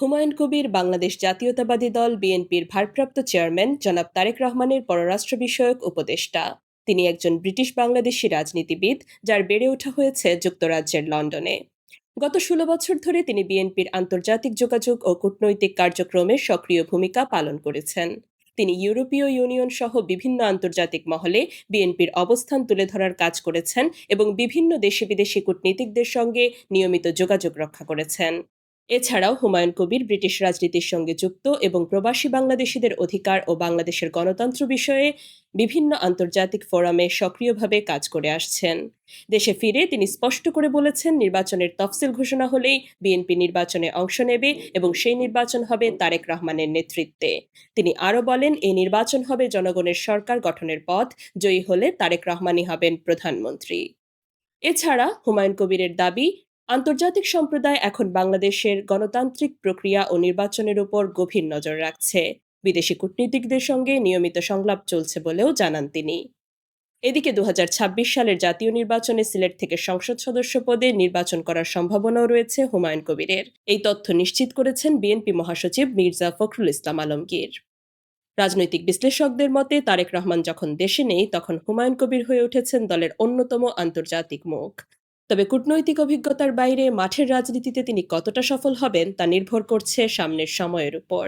হুমায়ুন কবির, বাংলাদেশ জাতীয়তাবাদী দল, বিএনপির ভারপ্রাপ্ত চেয়ারম্যান জনাব তারেক রহমানের পররাষ্ট্র বিষয়ক উপদেষ্টা। তিনি একজন ব্রিটিশ বাংলাদেশি রাজনীতিবিদ, যার বেড়ে ওঠা হয়েছে যুক্তরাজ্যের লন্ডনে। গত ষোলো বছর ধরে তিনি বিএনপির আন্তর্জাতিক যোগাযোগ ও কূটনৈতিক কার্যক্রমে সক্রিয় ভূমিকা পালন করেছেন। তিনি ইউরোপীয় ইউনিয়ন সহ বিভিন্ন আন্তর্জাতিক মহলে বিএনপির অবস্থান তুলে ধরার কাজ করেছেন এবং বিভিন্ন দেশি বিদেশি কূটনীতিকদের সঙ্গে নিয়মিত যোগাযোগ রক্ষা করেছেন। এছাড়াও হুমায়ুন কবির ব্রিটিশ রাজনীতির সঙ্গে যুক্ত এবং প্রবাসী বাংলাদেশিদের অধিকার ও বাংলাদেশের গণতন্ত্র বিষয়ে বিভিন্ন আন্তর্জাতিক ফোরামে সক্রিয়ভাবে কাজ করে আসছেন। দেশে ফিরে তিনি স্পষ্ট করে বলেছেন, নির্বাচনের তফসিল ঘোষণা হলেই বিএনপি নির্বাচনে অংশ নেবে এবং সেই নির্বাচন হবে তারেক রহমানের নেতৃত্বে। তিনি আরও বলেন, এই নির্বাচন হবে জনগণের সরকার গঠনের পথ, জয়ী হলে তারেক রহমানই হবেন প্রধানমন্ত্রী। এছাড়া হুমায়ুন কবিরের দাবি আন্তর্জাতিক সম্প্রদায় এখন বাংলাদেশের গণতান্ত্রিক প্রক্রিয়া ও নির্বাচনের উপর গভীর নজর রাখছে। বিদেশি কূটনীতিকদের সঙ্গে নিয়মিত সংলাপ চলছে বলেও জানান তিনি। এদিকে দুহাজার ছাব্বিশ সালের জাতীয় নির্বাচনে সিলেট থেকে সংসদ সদস্য পদে নির্বাচন করার সম্ভাবনাও রয়েছে হুমায়ুন কবিরের। এই তথ্য নিশ্চিত করেছেন বিএনপি মহাসচিব মির্জা ফখরুল ইসলাম আলমগীর। রাজনৈতিক বিশ্লেষকদের মতে, তারেক রহমান যখন দেশে নেই, তখন হুমায়ুন কবির হয়ে উঠেছেন দলের অন্যতম আন্তর্জাতিক মুখ। তবে কূটনৈতিক অভিজ্ঞতার বাইরে মাঠের রাজনীতিতে তিনি কতটা সফল হবেন তা নির্ভর করছে সামনের সময়ের উপর।